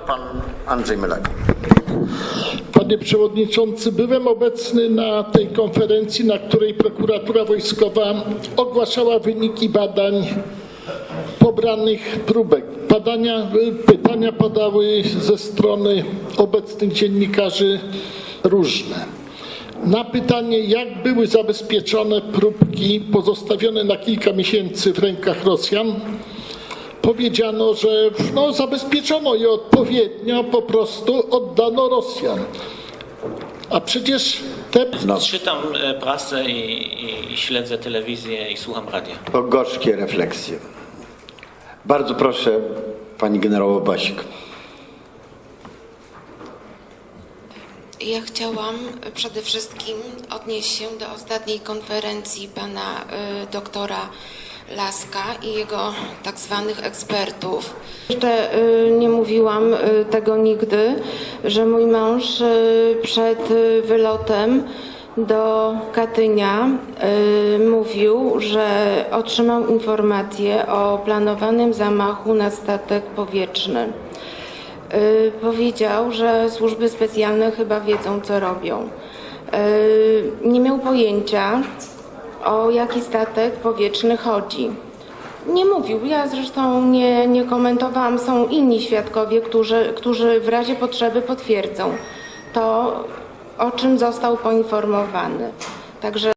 pan Andrzej Mylak. Panie Przewodniczący, byłem obecny na tej konferencji, na której prokuratura wojskowa ogłaszała wyniki badań pobranych próbek. Badania, pytania padały ze strony obecnych dziennikarzy różne. Na pytanie, jak były zabezpieczone próbki pozostawione na kilka miesięcy w rękach Rosjan, powiedziano, że no, zabezpieczono je odpowiednio, po prostu oddano Rosjan. A przecież te Czytam e, prasę i, i, i śledzę telewizję i słucham radia. To gorzkie refleksje. Bardzo proszę, pani generał Basik. Ja chciałam przede wszystkim odnieść się do ostatniej konferencji pana y, doktora Laska i jego tak zwanych ekspertów. Jeszcze y, nie mówiłam y, tego nigdy, że mój mąż y, przed wylotem do Katynia mówił, że otrzymał informację o planowanym zamachu na statek powietrzny. Powiedział, że służby specjalne chyba wiedzą, co robią. Nie miał pojęcia, o jaki statek powietrzny chodzi. Nie mówił, ja zresztą nie, nie komentowałam, są inni świadkowie, którzy, którzy w razie potrzeby potwierdzą to, o czym został poinformowany. Także